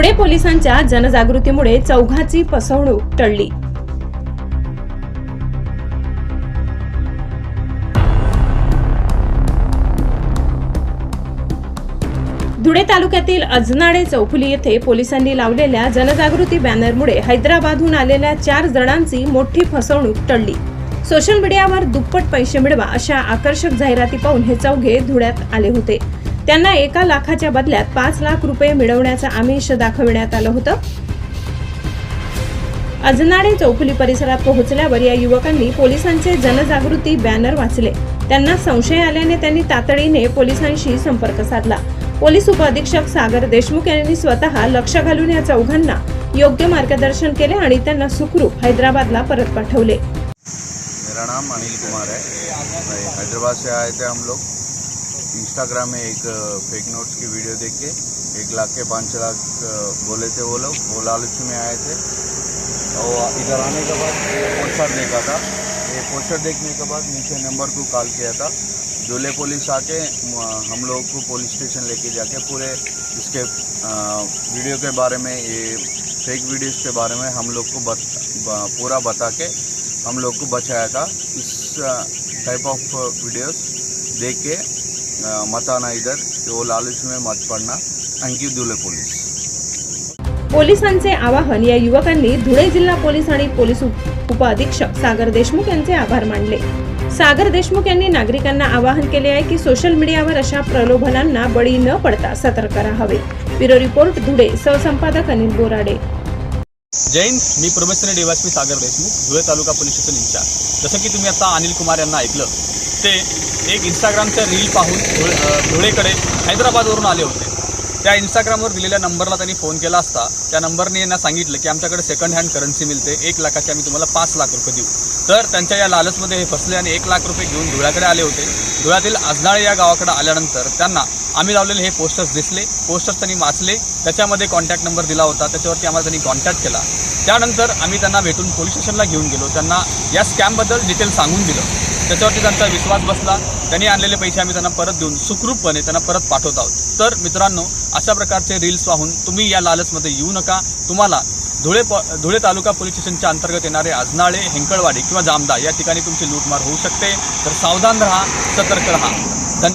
धुळे पोलिसांच्या जनजागृतीमुळे चौघाची फसवणूक टळली. धुळे तालुक्यातील अजनाडे चौफुली येथे पोलिसांनी लावलेल्या जनजागृती बॅनरमुळे हैदराबादहून आलेल्या चार जणांची मोठी फसवणूक टळली. सोशल मीडियावर दुप्पट पैसे मिळवा अशा आकर्षक जाहिराती पाहून हे चौघे धुळ्यात आले होते. त्यांना एका लाखाच्या बदल्यात पाच लाख रुपये मिळवण्याचं आमिष दाखविण्यात आलं होतं. अजनाडे चौफुली परिसरात पोहोचल्यावर या युवकांनी पोलिसांचे जनजागृती बॅनर वाचले. त्यांना संशय आल्याने त्यांनी तातडीने पोलिसांशी संपर्क साधला. पोलीस उपअधीक्षक सागर देशमुख यांनी स्वतः लक्ष घालून या चौघांना योग्य मार्गदर्शन केले आणि त्यांना सुखरूप हैदराबादला परत पाठवले. मेरा नाम अनिल कुमार है. हैदराबाद से आए थे हम लोग. इंस्टाग्राम में एक फेक नोट्स की वीडियो देख के एक लाख के पाँच लाख बोले थे वो लोग वो लालच में आए थे। और इधर आने के बाद ये पोस्टर देखा था। ये पोस्टर देखने के बाद नीचे नंबर को कॉल किया था। दूल्हे पुलिस आके हम लोग को पुलिस स्टेशन लेके जाके पूरे इसके वीडियो के बारे में ये फेक वीडियोस के बारे में हम लोग को बत, पूरा बता के हम लोग को बचाया था। इस टाइप ऑफ़ वीडियोस देख के अ, मत आना इधर कि वो लालच में मत पड़ना। थैंक यू दूल्हे पुलिस पोलिसांचे आवाहन या युवकांनी धुळे जिल्हा पोलीस आणि पोलीस उप- उपअधीक्षक सागर देशमुख यांचे आभार मानले. सागर देशमुख यांनी नागरिकांना आवाहन केले आहे की सोशल मीडियावर अशा प्रलोभनांना बळी न पडता सतर्क राहावे. Bureau report Dhule. सहसंपादक Anil Borade. Jain मी probationary DYSP Sagar Deshmukh Dhule taluka police station incharge जसं की तुम्ही आता अनिल कुमार यांना ऐकलं ते एक इंस्टाग्रामचं रील पाहून धुळे धुळेकडे हैदराबादवरून आले होते. त्या इंस्टाग्रामवर दिलेल्या नंबरला त्यांनी फोन केला असता. त्या नंबरने यांना सांगितलं की आमच्याकडे सेकंड हँड करन्सी मिळते. एक लाखाची आम्ही तुम्हाला पाच लाख रुपये देऊ. तर त्यांच्या या लालचमध्ये हे फसले आणि एक लाख रुपये घेऊन धुळ्याकडे आले होते. धुळ्यातील आजनाळे या गावाकडे आल्यानंतर त्यांना आम्ही लावलेले हे पोस्टर्स दिसले. पोस्टर्स त्यांनी वाचले. त्याच्यामध्ये कॉन्टॅक्ट नंबर दिला होता. त्याच्यावरती आम्हाला त्यांनी कॉन्टॅक्ट केला. त्यानंतर आम्ही त्यांना भेटून पोलीस स्टेशनला घेऊन गेलो. त्यांना या स्कॅमबद्दल डिटेल सांगून दिलं. त्याच्यावरती त्यांचा विश्वास बसला. त्यांनी आणलेले पैसे आम्ही त्यांना परत देऊन सुखरूपपणे त्यांना परत पाठवत आहोत. तर मित्रांनो अशा प्रकारचे रील्स पाहून तुम्ही या लालचमध्ये येऊ नका. तुम्हाला धुळे प धुळे तालुका पोलीस स्टेशनच्या अंतर्गत येणारे आजनाळे हेंकळवाडी किंवा जामदा या ठिकाणी तुमची लूटमार होऊ शकते. तर सावधान राहा सतर्क राहा.